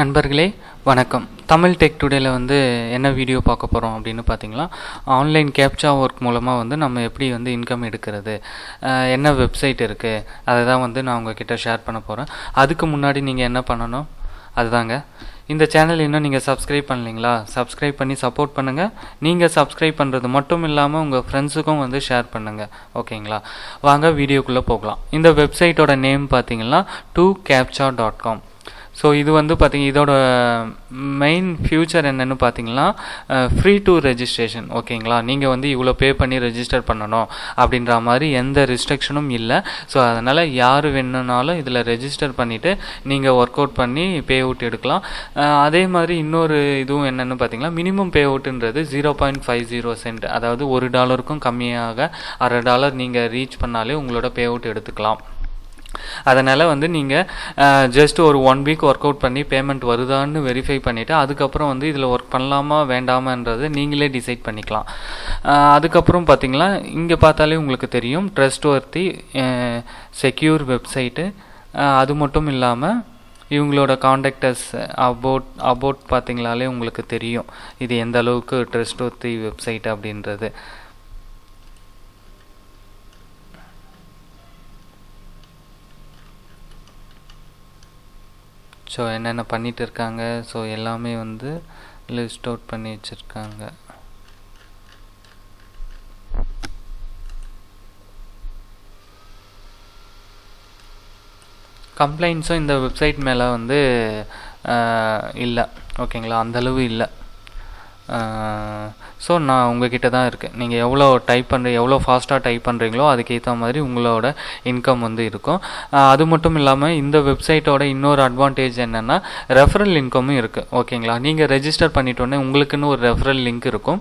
நண்பர்களே வணக்கம். தமிழ் டெக் டுடேல வந்து என்ன வீடியோ பார்க்க போகிறோம் அப்படின்னு பார்த்தீங்கன்னா ஆன்லைன் கேப்சா ஒர்க் மூலமாக வந்து நம்ம எப்படி வந்து இன்கம் எடுக்கிறது என்ன வெப்சைட் இருக்குது அதை தான் வந்து நான் உங்ககிட்ட ஷேர் பண்ண போகிறேன் அதுக்கு முன்னாடி நீங்கள் என்ன பண்ணணும்? அதுதாங்க. இந்த சேனல் இன்னும் நீங்கள் சப்ஸ்கிரைப் பண்ணலீங்களா? சப்ஸ்கிரைப் பண்ணி சப்போர்ட் பண்ணுங்கள் நீங்கள் சப்ஸ்கிரைப் பண்ணுறது மட்டும் இல்லாமல் உங்கள் ஃப்ரெண்ட்ஸுக்கும் வந்து ஷேர் பண்ணுங்கள் ஓகேங்களா வாங்க வீடியோக்குள்ளே போகலாம். இந்த வெப்சைட்டோட நேம் பார்த்தீங்கன்னா two captcha dot com so இது வந்து பார்த்திங்க இதோட மெயின் ஃபியூச்சர் என்னென்னு பார்த்தீங்கன்னா ஃப்ரீ டு ரெஜிஸ்ட்ரேஷன் ஓகேங்களா? நீங்கள் வந்து இவ்வளோ பே பண்ணி ரெஜிஸ்டர் பண்ணணும் அப்படின்ற மாதிரி எந்த ரிஸ்ட்ரிக்ஷனும் இல்லை. ஸோ அதனால் யார் வேணும்னாலும் இதில் ரெஜிஸ்டர் பண்ணிவிட்டு நீங்கள் ஒர்க் அவுட் பண்ணி பே அவுட் எடுக்கலாம். அதே மாதிரி இன்னொரு இதுவும் என்னென்னு பார்த்தீங்கன்னா minimum pay அவுட்டுன்றது zero point five zero cent அதாவது ஒரு டாலருக்கும் கம்மியாக அரை டாலர் நீங்கள் ரீச் பண்ணாலே உங்களோட பே அவுட் எடுத்துக்கலாம். அதனால் வந்து நீங்கள் ஜஸ்ட் ஒரு ஒன் வீக் ஒர்க் அவுட் பண்ணி பேமெண்ட் வருதான்னு வெரிஃபை பண்ணிவிட்டு அதுக்கப்புறம் வந்து இதில் ஒர்க் பண்ணலாமா வேண்டாமான்றது நீங்களே டிசைட் பண்ணிக்கலாம். அதுக்கப்புறம் பார்த்தீங்கன்னா இங்கே பார்த்தாலே உங்களுக்கு தெரியும் ட்ரஸ்ட் ஒர்த்தி செக்யூர் வெப்சைட்டு அது மட்டும் இல்லாமல் இவங்களோட காண்டாக்டர்ஸ் அபோட் அபோட் பார்த்தீங்களாலே உங்களுக்கு தெரியும் இது எந்த அளவுக்கு ட்ரஸ்ட் ஒர்த்தி வெப்சைட் அப்படின்றது. ஸோ என்னென்ன பண்ணிட்டு இருக்காங்க? ஸோ எல்லாமே வந்து லிஸ்ட் அவுட் பண்ணி வச்சுருக்காங்க. கம்ப்ளைண்ட்ஸும் இந்த வெப்சைட் மேலே வந்து இல்லை. ஓகேங்களா அந்தளவு இல்லை. ஸோ நான் உங்ககிட்ட தான் இருக்குது நீங்கள் எவ்வளோ டைப் பண்ணுற எவ்வளோ ஃபாஸ்ட்டாக டைப் பண்ணுறீங்களோ அதுக்கேற்ற மாதிரி உங்களோட இன்கம் வந்து இருக்கும். அது மட்டும் இல்லாமல் இந்த வெப்சைட்டோட இன்னொரு அட்வான்டேஜ் என்னென்னா ரெஃபரல் இன்கமும் இருக்குது ஓகேங்களா நீங்கள் ரெஜிஸ்டர் பண்ணிட்டோன்னே உங்களுக்குன்னு ஒரு ரெஃபரல் லிங்க் இருக்கும்.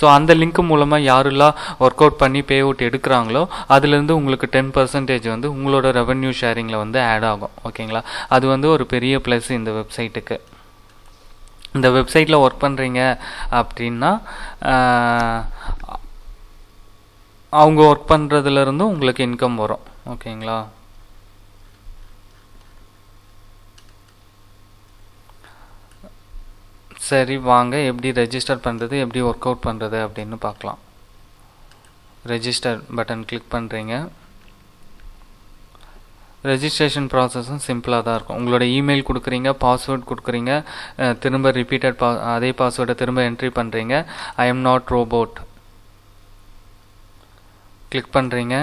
ஸோ அந்த லிங்க் மூலமாக யாரெல்லாம் ஒர்க் அவுட் பண்ணி பே அவுட் எடுக்கிறாங்களோ அதுலேருந்து உங்களுக்கு டென் பர்சன்டேஜ் வந்து உங்களோட ரெவென்யூ ஷேரிங்கில் வந்து ஆட் ஆகும். ஓகேங்களா அது வந்து ஒரு பெரிய ப்ளஸ் இந்த வெப்சைட்டுக்கு இந்த வெப்சைட்டில் ஒர்க் பண்ணுறீங்க அப்படின்னா அவங்க ஒர்க் பண்ணுறதுலேருந்தும் உங்களுக்கு இன்கம் வரும். ஓகேங்களா சரி வாங்க. எப்படி ரெஜிஸ்டர் பண்ணுறது எப்படி ஒர்க் அவுட் பண்ணுறது அப்படின்னு பார்க்கலாம். ரெஜிஸ்டர் பட்டன் கிளிக் பண்ணுறீங்க ரெஜிஸ்ட்ரேஷன் ப்ராசஸும் சிம்பிளாக தான் இருக்கும். உங்களோட இமெயில் கொடுக்குறீங்க பாஸ்வேர்ட் கொடுக்குறீங்க திரும்ப ரிப்பீட்டட் பா அதே பாஸ்வேர்டை திரும்ப என்ட்ரி பண்ணுறீங்க I am not robot click பண்ணுறீங்க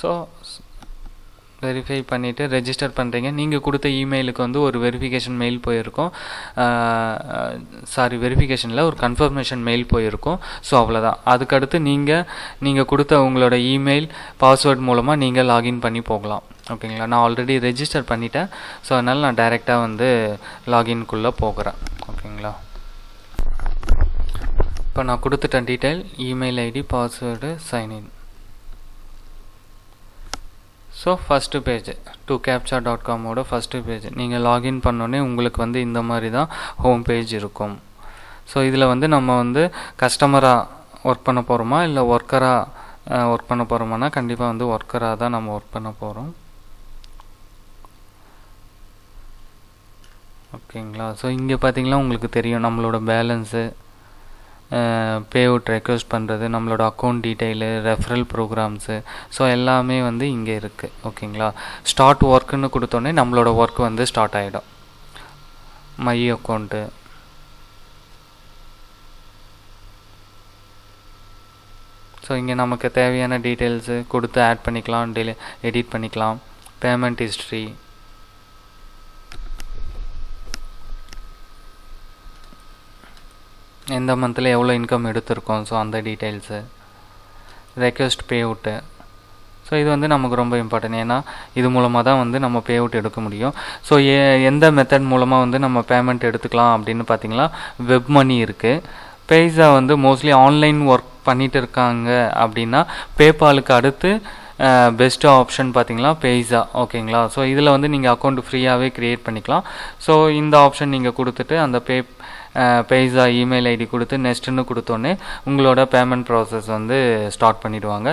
ஸோ வெரிஃபை பண்ணிவிட்டு ரெஜிஸ்டர் பண்ணுறீங்க நீங்கள் கொடுத்த இமெயிலுக்கு வந்து ஒரு வெரிஃபிகேஷன் மெயில் போயிருக்கும். சாரி வெரிஃபிகேஷனில் ஒரு கன்ஃபர்மேஷன் மெயில் போயிருக்கும். ஸோ அவ்வளோதான் அதுக்கடுத்து நீங்கள் நீங்கள் கொடுத்த உங்களோட இமெயில் பாஸ்வேர்ட் மூலமாக நீங்கள் லாகின் பண்ணி போகலாம். ஓகேங்களா? நான் ஆல்ரெடி ரெஜிஸ்டர் பண்ணிட்டேன். ஸோ அதனால் நான் டைரெக்டாக வந்து லாகின்குள்ளே போகிறேன். ஓகேங்களா? இப்போ நான் கொடுத்துட்டேன் detail email ID password sign in so first page two captcha dot காமோட first page நீங்கள் லாகின் பண்ணோன்னே உங்களுக்கு வந்து இந்த மாதிரி தான் ஹோம் பேஜ் இருக்கும். ஸோ இதில் வந்து நம்ம வந்து கஸ்டமராக ஒர்க் பண்ண போகிறோமா இல்லை ஒர்க்கராக ஒர்க் பண்ண போகிறோமானா கண்டிப்பாக வந்து ஒர்க்கராக தான் நம்ம ஒர்க் பண்ண போகிறோம் ஓகேங்களா ஸோ இங்கே பார்த்தீங்கன்னா உங்களுக்கு தெரியும் நம்மளோட பேலன்ஸு பே அவுட் ரெக்வஸ்ட் பண்ணுறது நம்மளோட account detail referral programs so எல்லாமே வந்து இங்கே இருக்குது ஓகேங்களா? ஸ்டார்ட் ஒர்க்குன்னு கொடுத்தோன்னே நம்மளோட ஒர்க் வந்து ஸ்டார்ட் ஆகிடும் மை அக்கௌண்ட்டு ஸோ இங்கே நமக்கு தேவையான டீட்டெயில்ஸு கொடுத்து ஆட் பண்ணிக்கலாம் டெலி எடிட் பண்ணிக்கலாம். பேமெண்ட் ஹிஸ்ட்ரி எந்த மந்தில் எவ்வளோ இன்கம் எடுத்திருக்கோம்? ஸோ அந்த details request pay out so இது வந்து நமக்கு ரொம்ப இம்பார்ட்டன்ட் ஏன்னா இது மூலமாக தான் வந்து நம்ம பே அவுட் எடுக்க முடியும். ஸோ எ எந்த மெத்தட் மூலமாக வந்து நம்ம பேமெண்ட் எடுத்துக்கலாம் அப்படின்னு பார்த்தீங்கன்னா வெப் மணி இருக்குது பேஸா வந்து மோஸ்ட்லி ஆன்லைன் ஒர்க் பண்ணிகிட்டு இருக்காங்க அப்படின்னா பேபாலுக்கு அடுத்து பெஸ்ட்டு ஆப்ஷன் பார்த்தீங்கன்னா பேஸா ஓகேங்களா ஸோ இதில் வந்து நீங்கள் அக்கௌண்ட் ஃப்ரீயாகவே க்ரியேட் பண்ணிக்கலாம். ஸோ இந்த ஆப்ஷன் நீங்கள் கொடுத்துட்டு அந்த பே பேஸா இமெயில் ஐடி கொடுத்து நெக்ஸ்ட்டுன்னு கொடுத்தோன்னே உங்களோட பேமெண்ட் ப்ராசஸ் வந்து ஸ்டார்ட் பண்ணிடுவாங்க.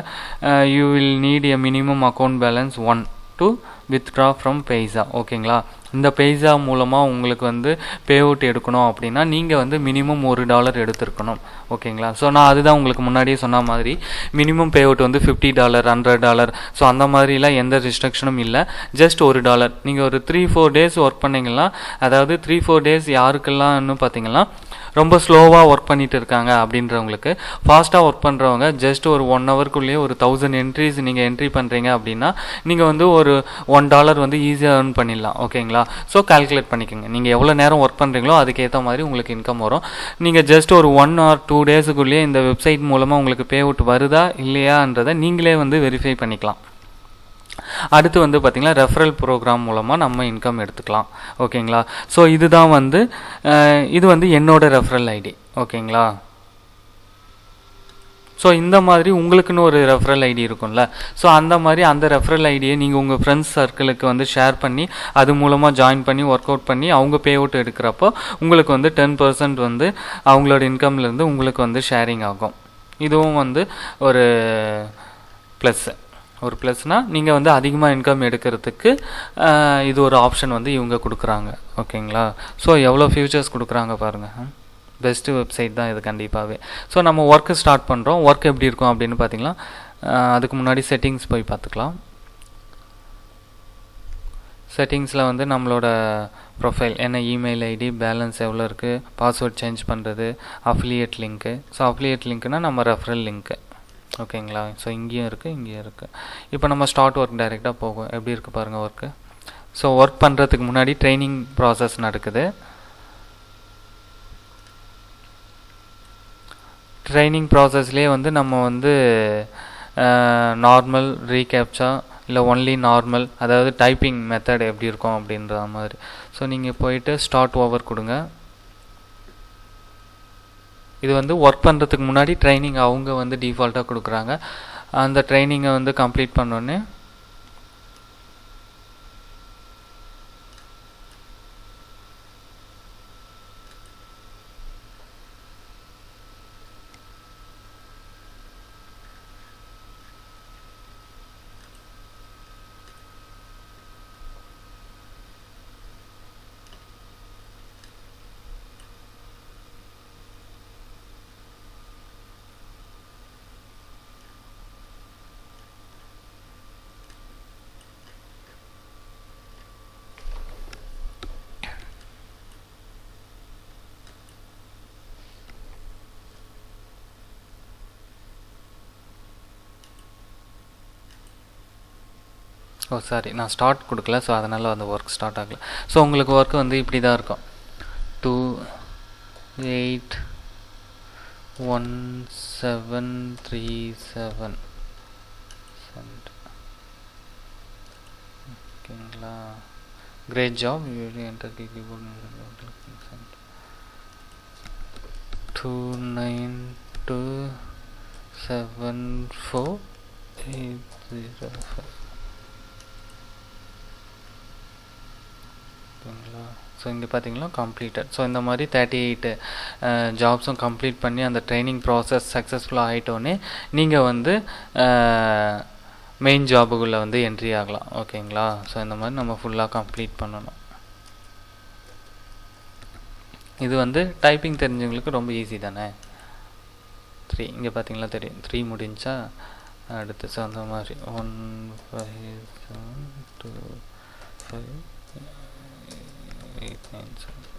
You will need a minimum account balance one to withdraw from பேஸா ஓகேங்களா இந்த பேஸா மூலமாக உங்களுக்கு வந்து பே அவுட் எடுக்கணும் அப்படின்னா நீங்கள் வந்து மினிமம் ஒரு டாலர் எடுத்திருக்கணும். ஓகேங்களா? ஸோ நான் அதுதான் உங்களுக்கு முன்னாடியே சொன்ன மாதிரி. மினிமம் பே அவுட் வந்து fifty dollar hundred dollar so அந்த மாதிரிலாம் எந்த ரெஸ்ட்ரிக்ஷனும் இல்லை. ஜஸ்ட் ஒரு டாலர் நீங்கள் ஒரு த்ரீ ஃபோர் டேஸ் ஒர்க் பண்ணிங்கன்னா அதாவது த்ரீ ஃபோர் டேஸ் யாருக்கெல்லாம்னு பார்த்தீங்கன்னா ரொம்ப ஸ்லோவாக ஒர்க் பண்ணிட்டு இருக்காங்க அப்படின்றவங்களுக்கு. ஃபாஸ்ட்டாக ஒர்க் பண்ணுறவங்க ஜஸ்ட் ஒரு ஒன் ஹவர்க்குள்ளேயே ஒரு தௌசண்ட் என்ட்ரிஸ் நீங்கள் என்ட்ரி பண்ணுறீங்க அப்படின்னா நீங்கள் வந்து ஒரு ஒன் டாலர் வந்து ஈஸியாக ஏர்ன் பண்ணிடலாம் ஓகேங்களா ஸோ கால்குலேட் பண்ணிக்கோங்க. நீங்கள் எவ்வளோ நேரம் ஒர்க் பண்ணுறீங்களோ அதுக்கேற்ற மாதிரி உங்களுக்கு இன்கம் வரும். நீங்கள் ஜஸ்ட் ஒரு ஒன் ஆர் டூ டேஸுக்குள்ளேயே இந்த வெப்சைட் மூலமாக உங்களுக்கு பே அவுட் வருதா இல்லையான்றதை நீங்களே வந்து வெரிஃபை பண்ணிக்கலாம். அடுத்து வந்து பார்த்திங்கன்னா ரெஃபரல் ப்ரோக்ராம் மூலமாக நம்ம இன்கம் எடுத்துக்கலாம். ஓகேங்களா? ஸோ இதுதான் வந்து இது வந்து என்னோட ரெஃபரல் ஐடி ஓகேங்களா? ஸோ இந்த மாதிரி உங்களுக்குன்னு ஒரு ரெஃபரல் ஐடி இருக்கும்ல. ஸோ அந்த மாதிரி அந்த ரெஃபரல் ஐடியை நீங்கள் உங்கள் ஃப்ரெண்ட்ஸ் சர்க்கிளுக்கு வந்து ஷேர் பண்ணி அது மூலமாக ஜாயின் பண்ணி ஒர்க் அவுட் பண்ணி அவங்க பே அவுட் எடுக்கிறப்போ உங்களுக்கு வந்து டென் பர்சன்ட் வந்து அவங்களோட இன்கம்லேருந்து உங்களுக்கு வந்து ஷேரிங் ஆகும். இதுவும் வந்து ஒரு ப்ளஸ்ஸு ஒரு ப்ளஸ்னால் நீங்கள் வந்து அதிகமாக இன்கம் எடுக்கிறதுக்கு இது ஒரு ஆப்ஷன் வந்து இவங்க கொடுக்குறாங்க. ஓகேங்களா ஸோ எவ்வளோ ஃபியூச்சர்ஸ் கொடுக்குறாங்க பாருங்கள் பெஸ்ட்டு வெப்சைட் தான் இது கண்டிப்பாகவே ஸோ நம்ம ஒர்க்கு ஸ்டார்ட் பண்ணுறோம் ஒர்க் எப்படி இருக்கும் அப்படின்னு பார்த்தீங்கன்னா அதுக்கு முன்னாடி செட்டிங்ஸ் போய் பார்த்துக்கலாம் செட்டிங்ஸில் வந்து நம்மளோட ப்ரொஃபைல் என்ன இமெயில் ஐடி பேலன்ஸ் எவ்வளோ இருக்குது பாஸ்வேர்ட் சேஞ்ச் பண்ணுறது அஃபிலியேட் லிங்க்கு ஸோ அஃபிலியேட் லிங்க்னா நம்ம ரெஃபரல் லிங்க்கு ஓகேங்களா? ஸோ இங்கேயும் இருக்குது இங்கேயும் இருக்குது இப்போ நம்ம ஸ்டார்ட் ஒர்க் டைரெக்டாக போகும். எப்படி இருக்குது பாருங்கள் ஒர்க்கு ஸோ ஒர்க் பண்ணுறதுக்கு முன்னாடி ட்ரைனிங் ப்ராசஸ் நடக்குது. ட்ரைனிங் ப்ராசஸ்லேயே வந்து நம்ம வந்து நார்மல் ரீகேப்சா இல்லை ஒன்லி நார்மல் அதாவது டைப்பிங் மெத்தட் எப்படி இருக்கும் அப்படின்ற மாதிரி. ஸோ நீங்கள் போயிட்டு ஸ்டார்ட் ஓவர் கொடுங்க. இது வந்து ஒர்க் பண்ணுறதுக்கு முன்னாடி ட்ரைனிங் அவங்க வந்து டிஃபால்ட்டாக கொடுக்குறாங்க. அந்த ட்ரைனிங்கை வந்து கம்ப்ளீட் பண்ணோன்னே ஓ சாரி நான் ஸ்டார்ட் கொடுக்கல ஸோ அதனால் அந்த ஒர்க் ஸ்டார்ட் ஆகல. ஸோ உங்களுக்கு ஒர்க் வந்து இப்படி தான் இருக்கும் two eight one seven three seven ஓகேங்களா? Great job enter keyboard two nine two seven four eight zero five ஓகேங்களா ஸோ இங்கே பார்த்தீங்கன்னா கம்ப்ளீட்டட் ஸோ இந்த மாதிரி தேர்ட்டி எயிட்டு ஜாப்ஸும் கம்ப்ளீட் பண்ணி அந்த ட்ரைனிங் ப்ராசஸ் சக்ஸஸ்ஃபுல்லாக ஆகிட்டோன்னே நீங்கள் வந்து மெயின் ஜாபுக்குள்ளே வந்து என்ட்ரி ஆகலாம். ஓகேங்களா ஸோ இந்த மாதிரி நம்ம ஃபுல்லாக கம்ப்ளீட் பண்ணணும். இது வந்து டைப்பிங் தெரிஞ்சவங்களுக்கு ரொம்ப ஈஸி தானே? த்ரீ இங்கே பார்த்தீங்களா தெரியும். த்ரீ முடிஞ்சா அடுத்து ஸோ அந்த மாதிரி. One five seven two five eight nine seven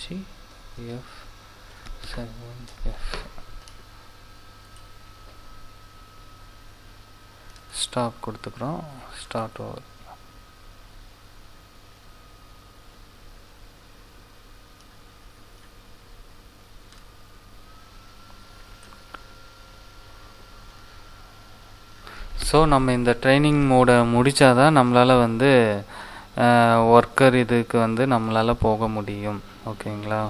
G F seven F stop கொடுத்துக்குறோம். Start over so நம்ம இந்த ட்ரைனிங் மோடை முடித்தாதான் நம்மளால் வந்து ஒர்க்கர் இதுக்கு வந்து நம்மளால் போக முடியும். ஓகேங்களா?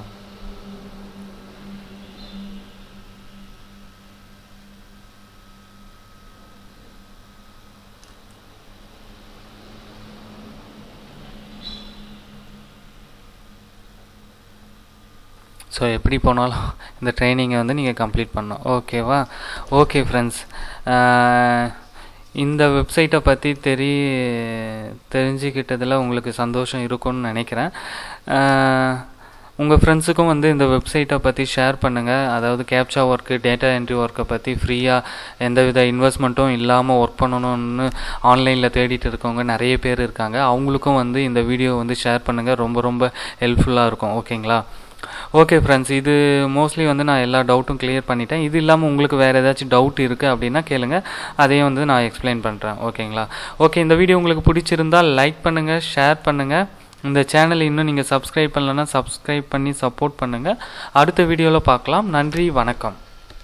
ஸோ எப்படி போனாலும் இந்த ட்ரைனிங்கை வந்து நீங்கள் கம்ப்ளீட் பண்ணணும். ஓகேவா ஓகே ஃப்ரெண்ட்ஸ் இந்த வெப்சைட்டை பற்றி தெரி தெரிஞ்சுக்கிட்டதில் உங்களுக்கு சந்தோஷம் இருக்கும்னு நினைக்கிறேன். உங்கள் ஃப்ரெண்ட்ஸுக்கும் வந்து இந்த வெப்சைட்டை பற்றி ஷேர் பண்ணுங்கள் அதாவது கேப்சா ஒர்க்கு டேட்டா என்ட்ரி ஒர்க்கை பற்றி ஃப்ரீயாக எந்தவித இன்வெஸ்ட்மெண்ட்டும் இல்லாமல் ஒர்க் பண்ணணும்னு ஆன்லைனில் தேடிட்டு இருக்கவங்க நிறைய பேர் இருக்காங்க. அவங்களுக்கும் வந்து இந்த வீடியோ வந்து ஷேர் பண்ணுங்கள் ரொம்ப ரொம்ப ஹெல்ப்ஃபுல்லாக இருக்கும். ஓகேங்களா ஓகே ஃப்ரெண்ட்ஸ் இது மோஸ்ட்லி வந்து நான் எல்லா டவுட்டும் கிளியர் பண்ணிட்டேன். இது இல்லாமல் உங்களுக்கு வேறு ஏதாச்சும் டவுட் இருக்குது அப்படின்னா கேளுங்க. அதையும் வந்து நான் எக்ஸ்பிளைன் பண்ணுறேன் ஓகேங்களா ஓகே இந்த வீடியோ உங்களுக்கு பிடிச்சிருந்தால் லைக் பண்ணுங்கள் ஷேர் பண்ணுங்கள் இந்த சேனல் இன்னும் நீங்கள் சப்ஸ்கிரைப் பண்ணலன்னா சப்ஸ்கிரைப் பண்ணி சப்போர்ட் பண்ணுங்கள் அடுத்த வீடியோவில் பார்க்கலாம். நன்றி வணக்கம்.